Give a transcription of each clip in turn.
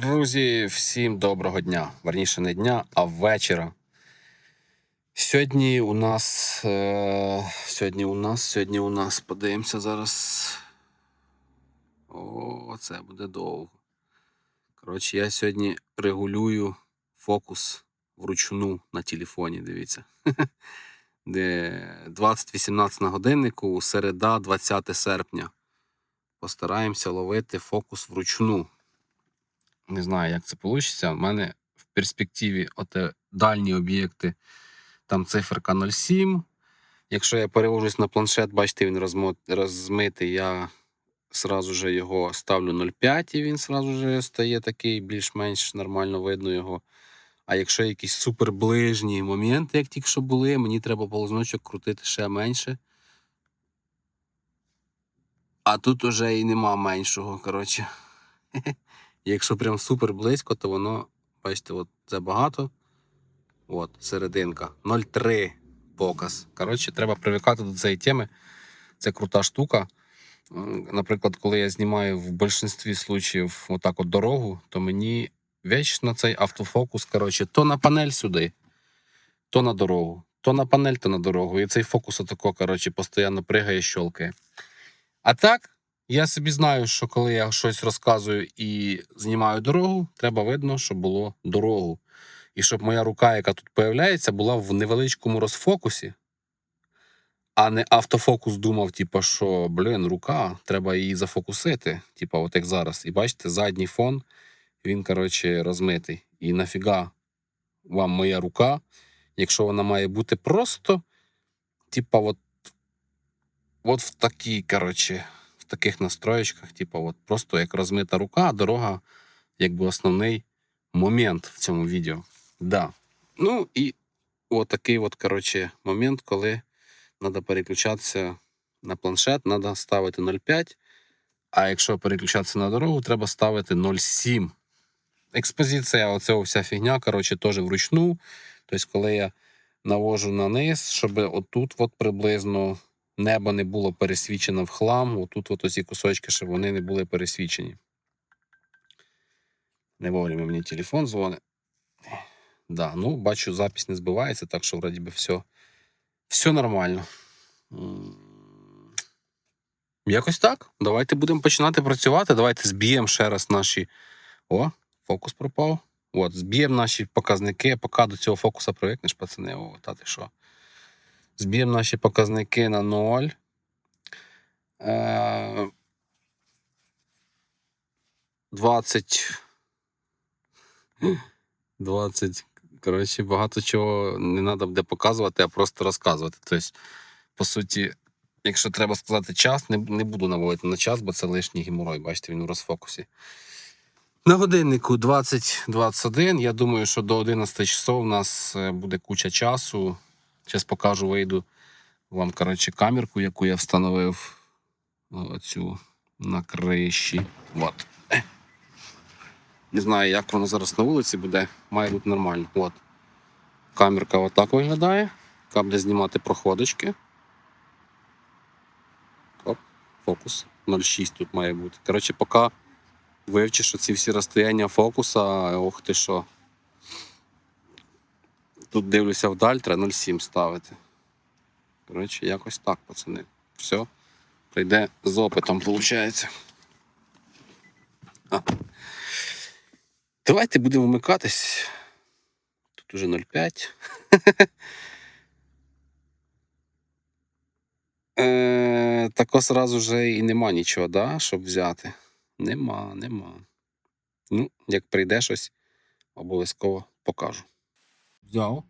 Друзі, всім доброго дня. Верніше не дня, а вечора. Сьогодні у нас. Е, сьогодні у нас, сьогодні у нас, подивимося зараз. О, це буде довго. Коротше, я сьогодні регулюю фокус вручну на телефоні. Дивіться. Де 20.18 на годиннику, середа, 20 серпня. Постараємося ловити фокус вручну. Не знаю, як це вийде. У мене в перспективі оте дальні об'єкти, там циферка 0,7. Якщо я перевожусь на планшет, бачите, він розмо- розмитий, я сразу же його ставлю 0,5 і він сразу же стає такий більш-менш нормально видно його. А якщо якісь суперближні моменти, як тільки що були, мені треба полозночок крутити ще менше. А тут уже і нема меншого, коротше. Якщо прям супер близько, то воно, бачите, от це багато. От, серединка. 0,3 показ. Коротше, треба привикати до цієї теми. Це крута штука. Наприклад, коли я знімаю в більшості случаїв отак от дорогу, то мені вічно цей автофокус, коротше, то на панель сюди, то на дорогу, то на панель, то на дорогу. І цей фокус отако, коротше, постійно пригає, щолкає. А так, я собі знаю, що коли я щось розказую і знімаю дорогу, треба видно, щоб було дорогу. І щоб моя рука, яка тут появляється, була в невеличкому розфокусі, а не автофокус думав, типу, що блін, рука, треба її зафокусити. Типу, от як зараз. І бачите, задній фон, він, коротше, розмитий. І нафіга вам моя рука, якщо вона має бути просто, типа, от, от в такій, коротше, таких настроєчках, типу, от просто як розмита рука, дорога, якби основний момент в цьому відео. Да. Ну і от такий от, коротше, момент, коли треба переключатися на планшет, треба ставити 0,5, а якщо переключатися на дорогу, треба ставити 0,7. Експозиція, оця вся фігня, коротше, теж вручну. Тобто, коли я навожу на низ, щоб отут от приблизно небо не було пересвічено в хлам, отут от оці кусочки, щоб вони не були пересвічені. Не вовремя мені телефон дзвонить. Да, ну, бачу, запись не збивається, так що вроді би все, все нормально. Якось так. Давайте будемо починати працювати. Давайте зб'ємо ще раз наші. О, фокус пропав. От, зб'ємо наші показники. Поки до цього фокуса привикнеш, пацани. О, та ти що. Зб'ємо наші показники на 0. Е, 20. 20. Коротше, багато чого не треба буде показувати, а просто розказувати. Тобто, по суті, якщо треба сказати час, не, не буду наводити на час, бо це лишній геморой. Бачите, він у розфокусі. На годиннику 20.21. Я думаю, що до 11 часов у нас е, буде куча часу. Зараз покажу, вийду вам, коротше, камерку, яку я встановив оцю на криші. От. Не знаю, як воно зараз на вулиці буде. Має бути нормально. От. Камерка отак виглядає. Буде знімати проходочки. Оп, фокус. 0,6 тут має бути. Коротше, поки вивчиш оці всі розстояння фокуса, ох ти що. Тут дивлюся вдаль, треба 0,7 ставити. Коротше, якось так, пацани. Все. Прийде з опитом, виходить. А. Давайте будемо вмикатись. Тут уже 0,5. Е, тако сразу вже і нема нічого, да, щоб взяти. Нема, нема. Ну, як прийде щось, обов'язково покажу. Взяв.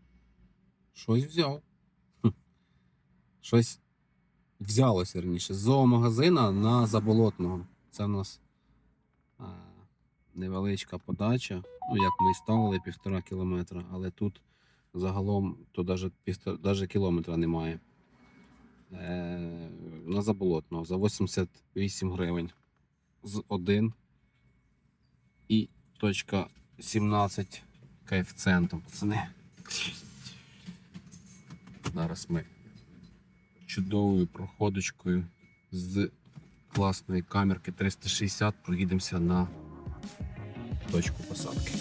Щось взяв. Щось взялося раніше. З зоомагазина на заболотного. Це в нас а, невеличка подача. Ну, як ми і ставили півтора кілометра, але тут загалом то навіть, півтора, навіть кілометра немає. Е, на заболотного за 88 гривень з 1 і точка 17 коефіцієнтом, пацани. Зараз ми чудовою проходочкою з класної камерки 360 проїдемося на точку посадки.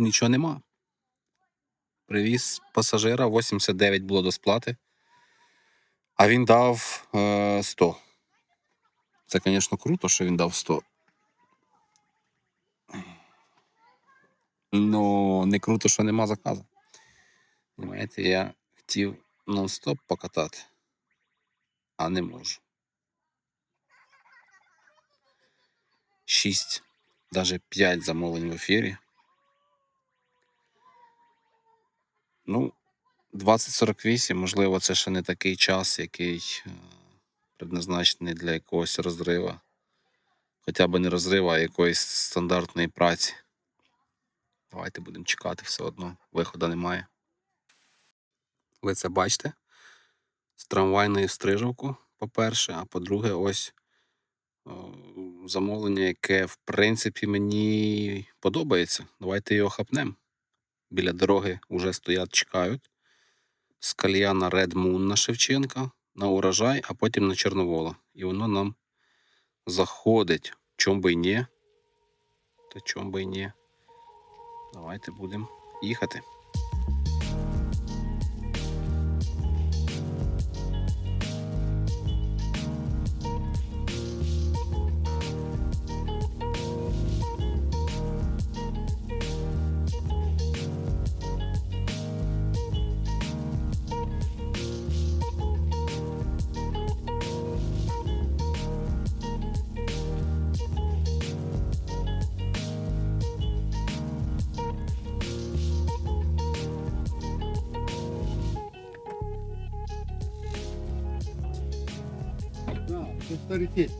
Нічого нема. Привіз пасажира, 89 було до сплати. А він дав е, 100. Це, звісно, круто, що він дав 100. Ну, не круто, що нема заказу. Знаєте, я хотів нон-стоп покатати, а не можу. 6, навіть 5 замовлень в ефірі. Ну, 2048, можливо, це ще не такий час, який е, предназначений для якогось розриву. Хоча б не розриву, а якоїсь стандартної праці. Давайте будемо чекати все одно. Виходу немає. Ви це бачите? З трамвайної стрижавку, по-перше, а по-друге, ось замовлення, яке в принципі мені подобається. Давайте його хапнемо. Біля дороги вже стоять, чекають. З кальяна Red Moon на Шевченка, на урожай, а потім на Чорновола. І воно нам заходить. Чом би й ні. Та чом би й ні. Давайте будемо їхати. Это.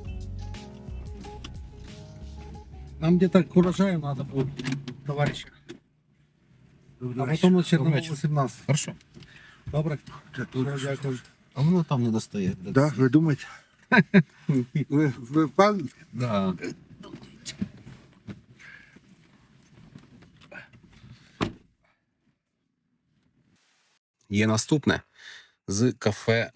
Нам где-то к урожаю надо будет, товарищи. А потом на Чернобыль 17. Хорошо. Добре? Дякую. А воно там не достає. Да, ви думаєте? ви, ви пан? Да. Є наступне з кафе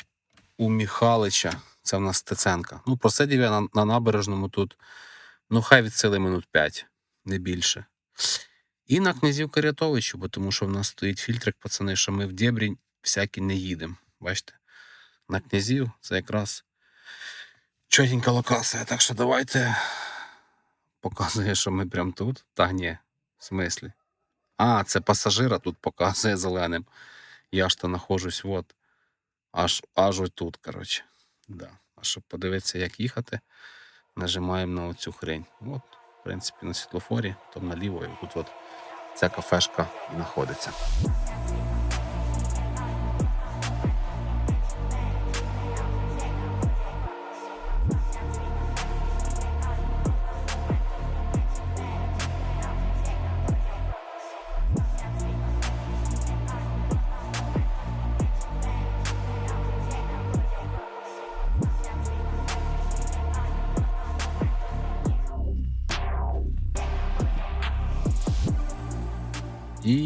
у Міхалича. Це в нас Стеценка. Ну, просидів я на, на набережному тут. Ну, хай від сили минут 5, не більше. І на князів Карятовичу, бо тому що в нас стоїть фільтрик, пацани, що ми в Дєбрінь всякі не їдемо. Бачите? На князів це якраз чотенька локація. Так що давайте показує, що ми прям тут. Та ні, в смислі. А, це пасажира тут показує зеленим. Я ж то нахожусь от, аж, аж ось коротше. Да. А щоб подивитися, як їхати, нажимаємо на оцю хрень. От, в принципі, на світлофорі, там наліво, і тут от ця кафешка знаходиться.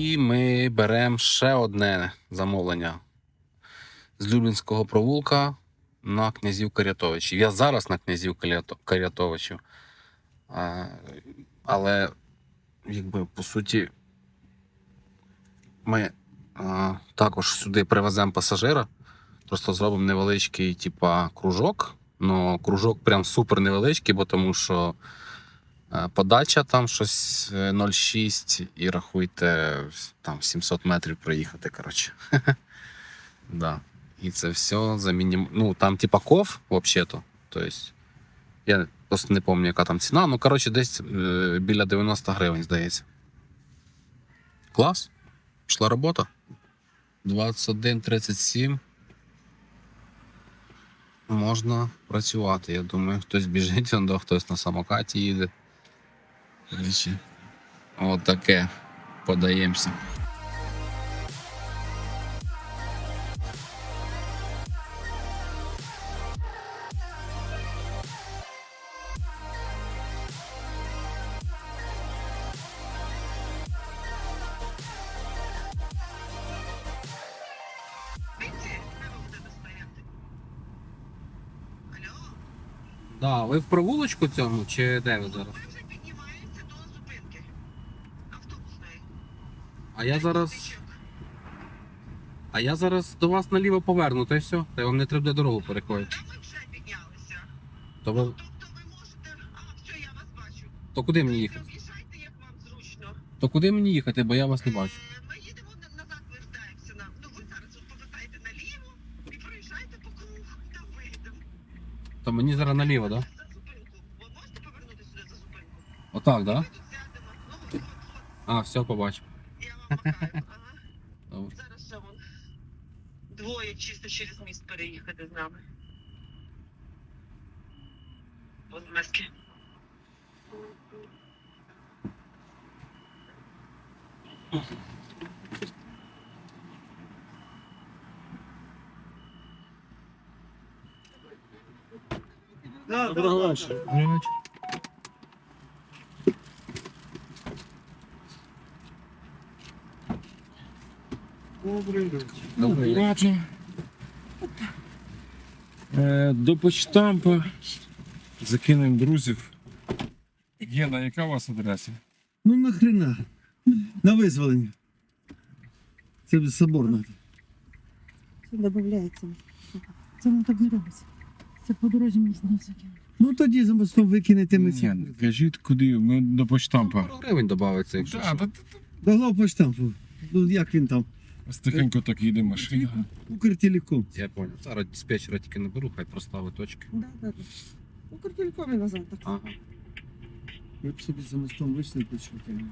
І ми беремо ще одне замовлення з Люблінського провулка на князів Карятовичів. Я зараз на князів Карято- Карятовичів. Але, якби, по суті, ми також сюди привеземо пасажира. Просто зробимо невеличкий, типа, кружок. Ну, кружок прям супер невеличкий, бо тому що Подача там щось е, 0,6 і рахуйте там 700 метрів проїхати. Коротше. Да. І це все за мінімум. Ну, там типа ков, взагалі-то. Тобто, я просто не пам'ятаю, яка там ціна. Ну, коротше, десь е, біля 90 гривень, здається. Клас. Пішла робота. 21.37. Можна працювати. Я думаю, хтось біжить, хтось на самокаті їде. Коротше, От таке. Подаємося. Да, ви в провулочку цьому чи де ви зараз? Ми вже піднімаємося до зупинки автобусної. А я зараз. А я зараз до вас наліво поверну, та й все. Та й вам не треба буде дорогу переходити. Та ми вже піднялися. То, ви... Тобто ви можете. А, все, я вас бачу. то куди мені їхати? Об'їжджайте, як вам зручно. То куди мені їхати, бо я вас не бачу. Е, Ми їдемо на- назад, вертаємося на. Ну ви зараз от повертаєте наліво і проїжджаєте по кругу. Там виїдемо. То мені зараз наліво, так? Да? За зупинку. Ви можете повернути сюди за зупинку? Отак, так? Ми Да? тут сядемо. Ну, от, от, от. А, все, побачив. Ага. Добре. Зараз ще вон двоє чисто через міст переїхати з нами. Позмески. Доброго вечора. Добре. Ладно. Е, до почтампа закинемо друзів. Гена, яка у вас адреса? Ну нахрена? На визволення. Це соборна. Це додається. Це воно так не робиться. Це по дорозі можна закинути. Ну тоді за мостом викинете ми. Ні, кажіть, куди? Ми до почтампа. Пару гривень додається, якщо. Да, що. та, та, До главпочтампу. Ну як він там? Та. Тихенько так їде машина. Укртелеком. Я понял. Зараз диспетчера тільки наберу, хай проставить точки. Да, да, да. Укртелекомі назад так. Ага. Ви б собі за мостом вийшли почути.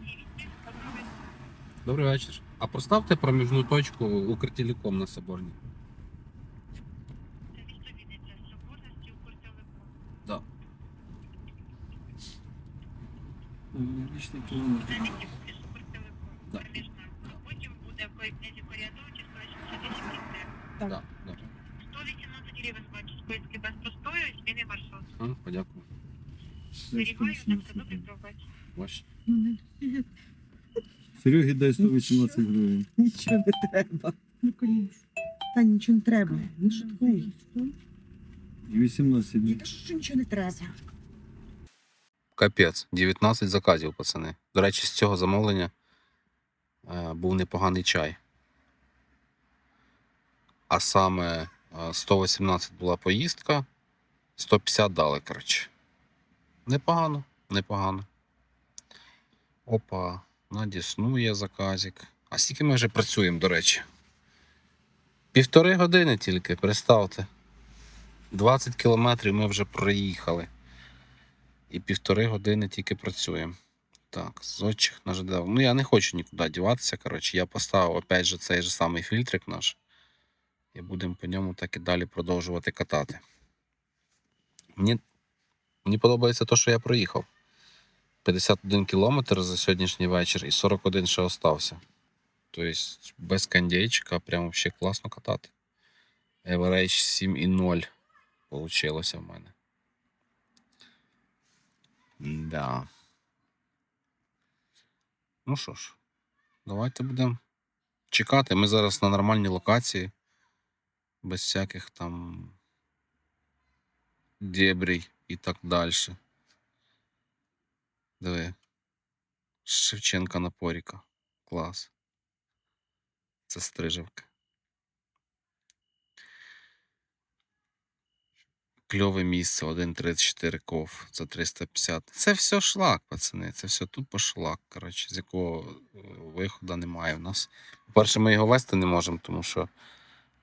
Добрий вечір. А проставте проміжну точку Укртелеком на Соборній. Да. Кілометр. Да. Потім буде в князі порядочі, Так. Да, да. 118 гривень бачу, списки без простою, зміни маршрут. А, подякую. Зберігаю, так все добре пробач. Ваш. Ну, дай 118 гривень. Нічого не треба. Ну, конечно. Та нічого не треба. Ну, що такое? І 18 Ні, днів. та що нічого не треба. Капець, 19 заказів, пацани. До речі, з цього замовлення е, був непоганий чай. А саме е, 118 була поїздка, 150 дали, коротше. Непогано, непогано. Опа, на Дісну заказик. А скільки ми вже працюємо, до речі? Півтори години тільки, представте. 20 кілометрів ми вже проїхали. І півтори години тільки працюємо. Так, зодчих наждав. Ну, я не хочу нікуди діватися. Коротше, я поставив опять же цей же самий фільтрик наш. І будемо по ньому так і далі продовжувати катати. Мені, мені подобається те, що я проїхав. 51 кілометр за сьогоднішній вечір і 41 ще остався. Тобто без кондейчика прямо ще класно катати. Average 7,0 получилося в мене. Да. Ну що ж, давайте будемо чекати. Ми зараз на нормальній локації, без всяких там дебрій і так далі. Диви. Шевченка Напоріка. Клас. Це стрижевка. Кльове місце 1.34 ков за 350. Це все шлак, пацани. Це все тупо шлак. Коротше, з якого е, виходу немає в нас. По-перше, ми його вести не можемо, тому що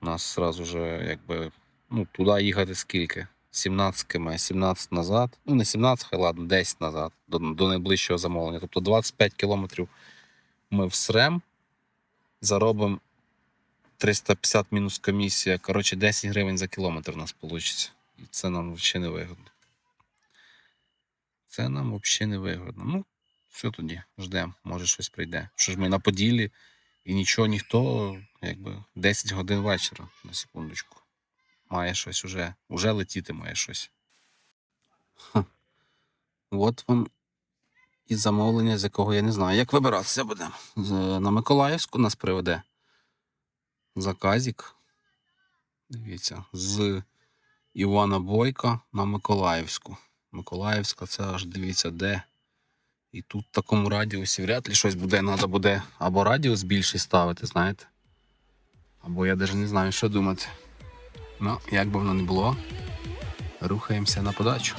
нас сразу же, якби, ну, туди їхати скільки? 17 км, 17 назад. Ну, не 17, хай ладно, 10 назад, до, до найближчого замовлення. Тобто 25 кілометрів ми всрем, заробимо 350 мінус комісія. Коротше, 10 гривень за кілометр у нас вийде. І це нам взагалі не вигодно. Це нам взагалі не вигодно. Ну, все тоді, ждемо, може щось прийде. Що ж ми на Поділі і нічого, ніхто, якби 10 годин вечора, на секундочку. Має щось уже, уже летіти має щось. Ха. От вам і замовлення, з якого я не знаю. Як вибиратися буде? На Миколаївську нас приведе заказик. Дивіться, з Івана Бойка на Миколаївську. Миколаївська це аж дивіться де. І тут в такому радіусі вряд ли щось буде. Треба буде або радіус більший ставити, знаєте. Або я навіть не знаю, що думати. Ну, як би воно не було, рухаємося на подачу.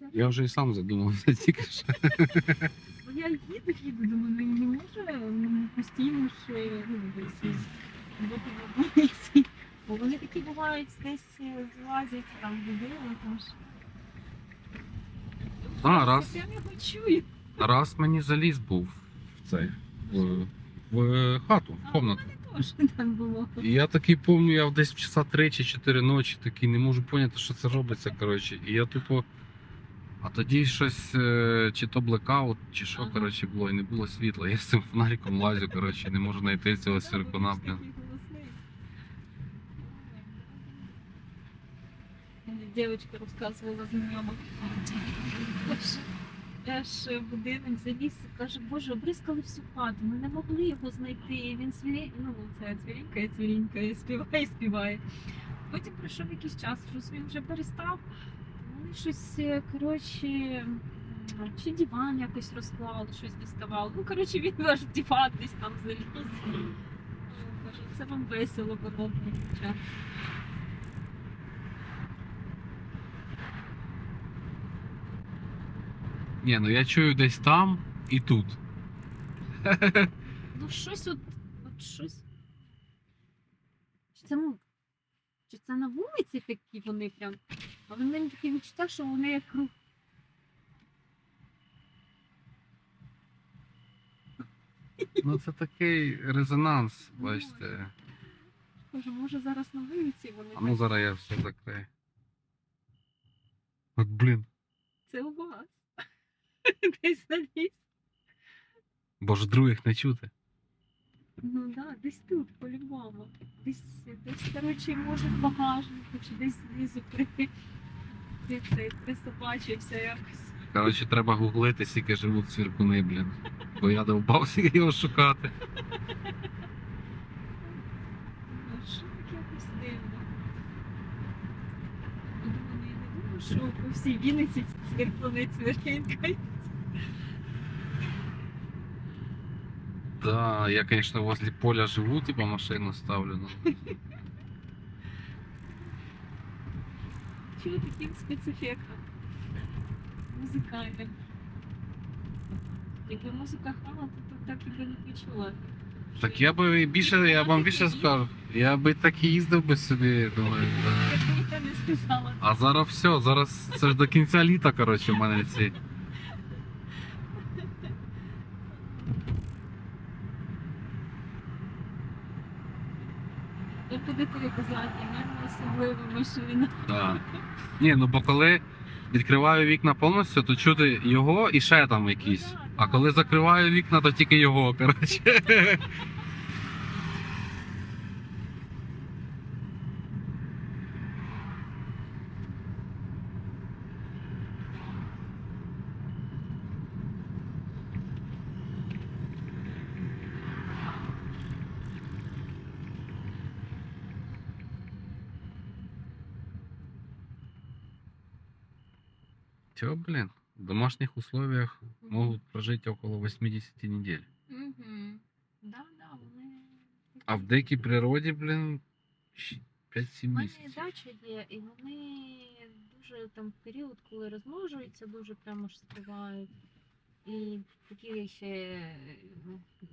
Такі. Я вже і сам задумався тільки що. Бо я їду, їду, думаю, ну не може ну, постійно ж ну, десь вулиці. Бо вони такі бувають, десь е, злазять там будинок, там ж. А, раз. Я його чую. Раз мені заліз був в цей в, в хату, в А, комнату. у мене теж так було. І я такий пам'ятаю, я в десь часа 3 чи 4 ночі такий не можу поняти, що це робиться. коротше. І я тупо. А тоді щось, е, чи то блекаут, чи що, Ага. коротше, було, і не було світла. Я з цим фонариком лазю, коротше, не можу знайти цього сіркуна. Девочка розказувала знайома. Каже, Аж будинок заліз і каже, боже, обрискали всю хату, ми не могли його знайти. І він свірі... ну, це цвірінькає, цвірінькає, співає, співає. Потім пройшов якийсь час, щось він вже перестав. Щось, е, коротше, чи диван якось розклали, щось доставали. Ну, коротше, він аж в диван десь там заліз. Каже, це вам весело було. час. Ні, ну я чую десь там і тут. Ну, щось от, от щось. Чи це, ну, чи це на вулиці такі вони прям. А в мене таке відчуття, що вони як рух. Ну це такий резонанс, бачите. Боже, може зараз на вулиці вони. А ну зараз я все закрию. От блін. Це у вас. Десь заліз. Бо ж других не чути. Ну да, десь тут, по-любому. Десь, десь, коротше, може в багажнику, чи десь знизу при, при цей присобачився якось. Коротше, треба гуглити, скільки живуть цвіркуни, блін. Бо я довбався його шукати. Ну, що таке якось дивно. Я думаю, я не думаю, що по всій Вінниці цвіркуни цвіркають. Да, я, конечно, возле поля живу, типа машину ставлю. Ну. Чого таким спецефектом? Музикальним. Якби музика грала, то так і би не почула. Так я би більше, я вам більше скажу. Я би так і їздив би собі, думаю. да. Якби я не сказала. А зараз все, зараз це ж до кінця літа, коротше, в мене ці. Я будете казати, в мене особлива машина. Да. Ні, ну бо коли відкриваю вікна повністю, то чути його і ще там якісь. А коли закриваю вікна, то тільки його, коротше. Чё, блин, в домашних условиях могут прожить около 80 недель. Угу. Да, да, вони. А в дикій природі, блин, 5-7 У мене місяців. дача є, і вони дуже там в період, коли розмножуються, дуже прямо ж співають. І такі ще е,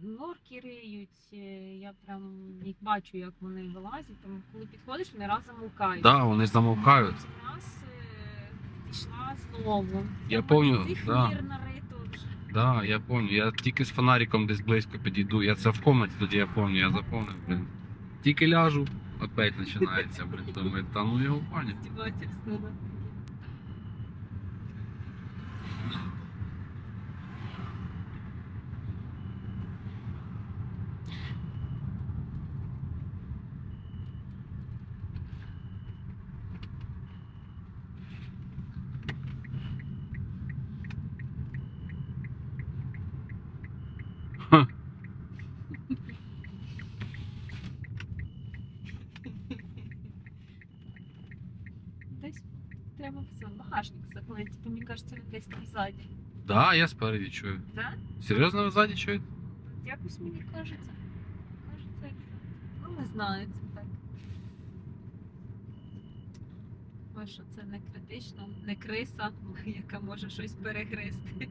норки риють. Я прям їх бачу, як вони вилазять. Там, коли підходиш, вони разом мукають. Да, вони замовкають. Раз е, знову. Я помню, да. Да, я помню. Я тільки з фонариком десь близько підійду. Я це в комнаті тоді я помню, я запомнив, блин. Тільки ляжу, опять починається, блин. Думаю, та ну його паня. Здівательство, да. Десь треба все, багажник закрити. Типу, мені кажеться, він ззаді. Да, я спереді чую. Да? Серйозно ви ззаді чуєте? Якось мені кажеться. Кажеться, як. Ну, не знаю, це так. Ой, що це не критично, не криса, яка може щось перегризти.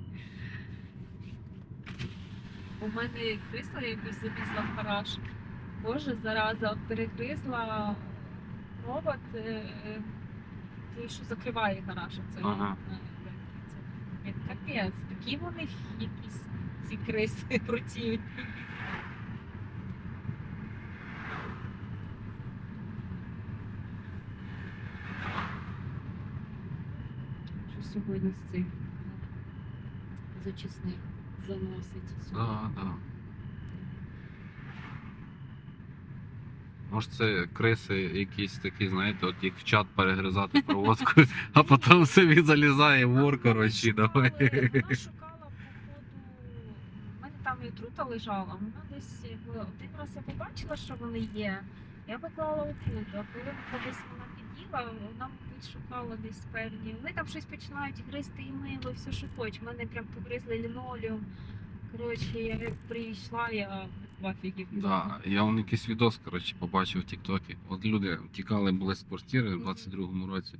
У мене криса якось залізла в гараж. Боже, зараза, перегризла провод, е, е, той, що закриває гараж. Це, Ага. Капець, такі вони якісь ці криси крутіють. Що сьогодні з цих зачисних заносить сюди. Да. Може це криси якісь такі, знаєте, от як в чат перегризати проводку, а потім собі залізає вор, коротше, давай. Вона шукала, походу, в мене там і трута лежала. Вона десь один раз я побачила, що вони є. Я поклала у труту, а коли десь вона під'їла, вона мабуть шукала десь певні. Вони там щось починають гризти і мило, все, що хочеш. У мене прям погризли лінолеум. Коротше, я прийшла, я афігі. Да, я вон якийсь відос, коротше, побачив в Тіктокі. От люди тікали були з квартири в 22-му році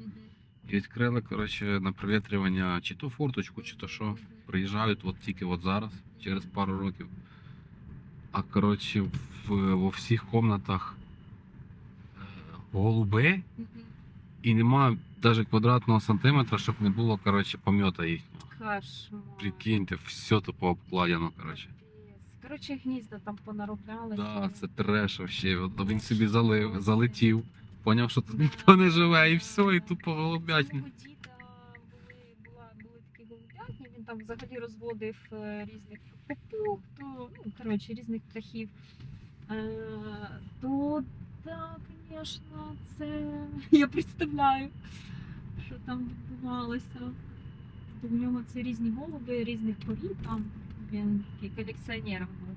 і відкрили, коротше, на провітрювання чи то форточку, чи то що. Приїжджають от тільки от зараз, через пару років. А коротше, в, во всіх комнатах е, голуби і нема навіть квадратного сантиметра, щоб не було, коротше, пом'ята їхнього. Прикиньте, все тупо обкладено, коротше. Коротше, гнізда там понаробляли. Да, це треш вообще. От він собі залив, залетів, поняв, що тут ніхто не живе, і все, і голубятні. діда були, була, були такі голубятні, він там взагалі розводив е, різних птахів, то, ну, коротше, різних птахів. Е, то, так, звісно, це я представляю, що там відбувалося. То в нього це різні голуби, різних порід там. Він такий колекціонером був.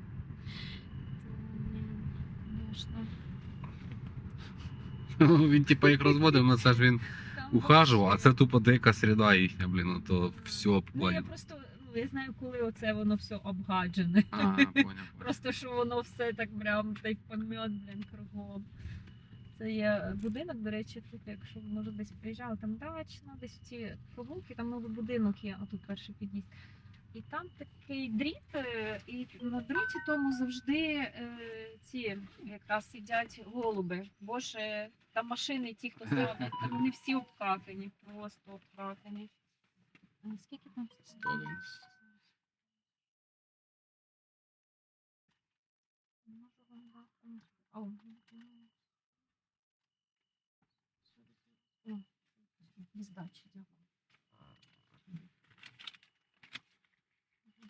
То, ні, звісно. Він типа їх розводив, але це ж він ухажував, а це тупо дика середа їхня, блін, ну то все Ну, я обкладено. просто ну, я знаю, коли оце воно все обгаджене. А, поняв. поняв. Просто що воно все так прям той помет, блін, кругом. Це є будинок, до речі, тут, якщо ви, може десь приїжджали, там дачна, десь ці прогулки, там новий будинок є, а тут перший під'їзд. І там такий дріт, е, і на дроті тому завжди е, ці якраз сидять голуби. Бо ж е, там машини, ті, хто там вони всі обкакані, просто обкакані. А Скільки там? Сто десь. Може, вони раптом- О, ну, О, без здачі, дякую.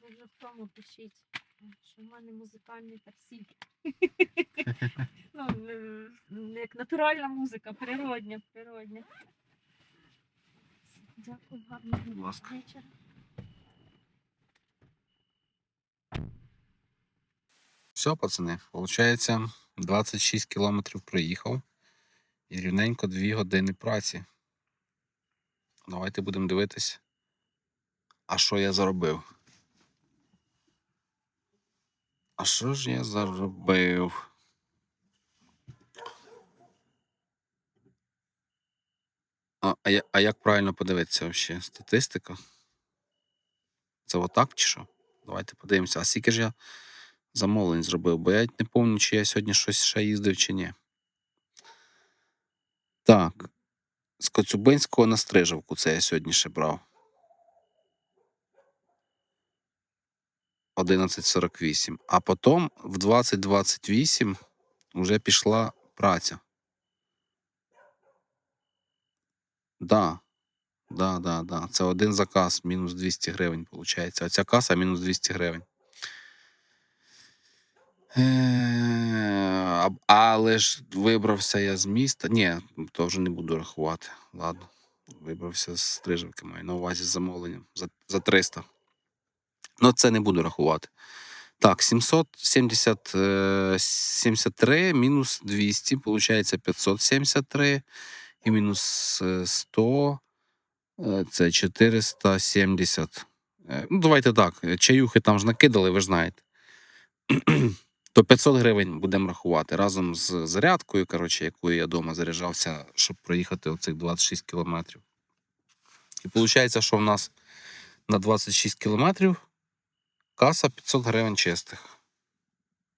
Ви вже в тому пишіть, що в мене музикальний таксі. Ну, е, як натуральна музика, природня, природня. Дякую, гарного вечора. Все, пацани, виходить, 26 кілометрів проїхав і рівненько 2 години праці. Давайте будемо дивитись, А що я заробив? А що ж я заробив? А, а, а як правильно подивитися взагалі? Статистика? Це отак чи що? Давайте подивимося. А скільки ж я замовлень зробив? Бо я не пам'ятаю, чи я сьогодні щось ще їздив чи ні. Так. З Коцюбинського на Стрижавку це я сьогодні ще брав. 11.48. А потім в 20.28 вже пішла праця. Да. Да, да, да. Це один заказ, мінус 200 гривень, виходить. А ця каса мінус 200 гривень. Е, Але ж вибрався я з міста. Ні, то вже не буду рахувати. Ладно. Вибрався з стрижавки, маю на увазі з замовленням за, за 300. Ну, це не буду рахувати. Так, 770, е, 73 мінус 200, виходить 573. І мінус е, 100 е, це 470. Е, Ну, давайте так. е, Чаюхи там ж накидали, ви ж знаєте. То 500 гривень будемо рахувати разом з зарядкою, коротше, якою я вдома заряджався, щоб проїхати оцих 26 кілометрів. І виходить, що в нас на 26 кілометрів каса 500 гривень чистих.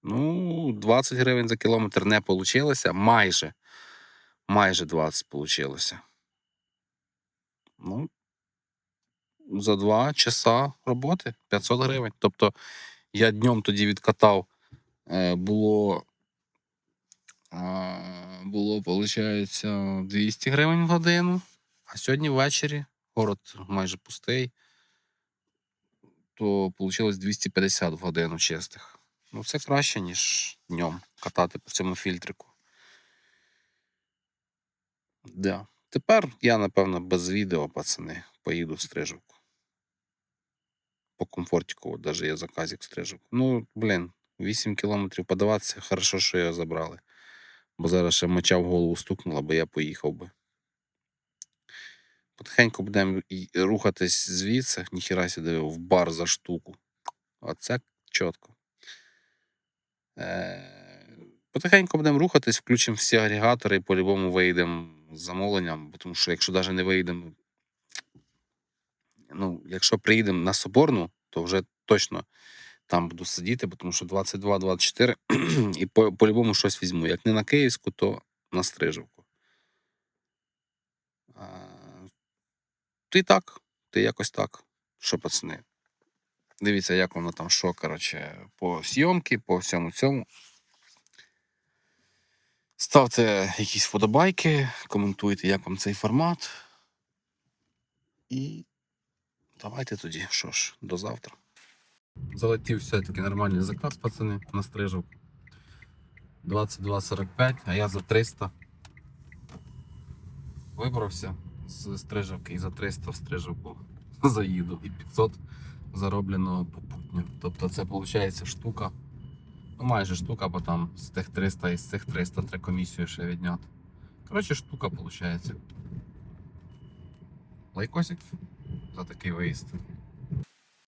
Ну, 20 гривень за кілометр не вийшло. Майже. Майже 20 вийшло. Ну, за 2 часа роботи 500 гривень. Тобто я днем тоді відкатав, е, було, було, виходить, 200 гривень в годину, а сьогодні ввечері город майже пустий, то вийшло 250 в годину чистих. Ну, це краще, ніж днем катати по цьому фільтрику. Да. Тепер я, напевно, без відео, пацани, поїду в стрижівку. По комфортіку, даже є заказик в стрижівку. Ну, блін, 8 кілометрів подаватися, хорошо, що його забрали. Бо зараз ще моча в голову стукнула, бо я поїхав би. Потихеньку будемо рухатись звідси, ніхіра дивив, в бар за штуку. Оце чітко. Е, потихеньку будемо рухатись, включимо всі агрегатори і по-любому вийдемо з замовленням, тому що якщо навіть не вийдемо, ну, якщо приїдемо на Соборну, то вже точно там буду сидіти, тому що 22-24 і по- по-любому щось візьму. Як не на Київську, то на Стрижівку. Ти так, ти якось так. Що, пацани? Дивіться, як воно там що, коротше, по зйомки, по всьому цьому. Ставте якісь вподобайки, коментуйте, як вам цей формат. І давайте тоді, що ж, до завтра. Залетів все-таки нормальний заказ, пацани, на стрижок. 22.45, а я за 300 вибрався з стрижавки і за 300 в стрижавку заїду. І 500 заробленого попутньо. Тобто це виходить штука. Ну, майже штука, бо там з тих 300 і з цих 300 треба комісію ще відняти. Коротше, штука виходить. Лайкосик за такий виїзд.